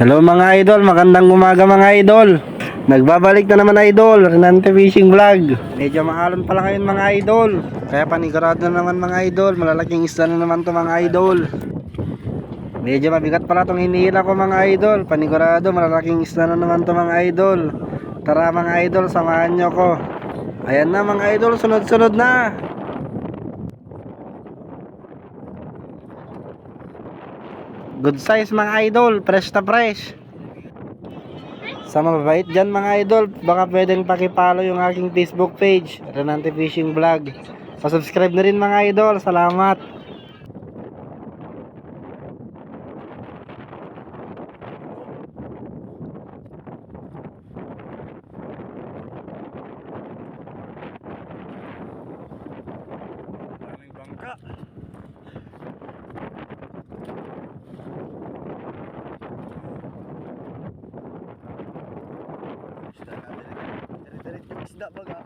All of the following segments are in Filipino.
Hello mga idol, magandang umaga mga idol. Nagbabalik na naman idol, Renante Fishing Vlog. Medyo maalon pala ngayon mga idol. Kaya panigurado na naman mga idol, malalaking isda na naman to mga idol. Medyo mabigat pala tong hinihila ko mga idol. Panigurado, malalaking isda na naman to mga idol. Tara mga idol, samahan nyo ko. Ayan na mga idol, sunod-sunod na. Good size mga idol, fresh na fresh. Sa mababait dyan mga idol, baka pwedeng pakipalo yung aking Facebook page, Renante Fishing Vlog. Pa-subscribe na rin mga idol, salamat. Bangka. Isda na dire-diret yung isda baga.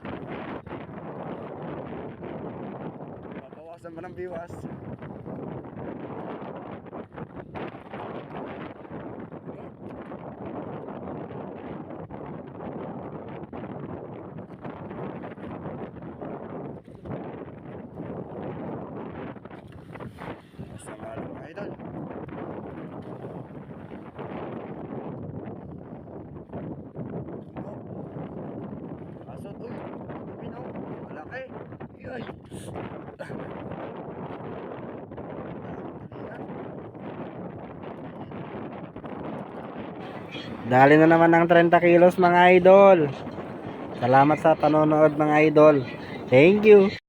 Papawasan pa ng biwas. Yay. Dali na naman ng 30 kilos mga idol. Salamat sa panonood mga idol. Thank you.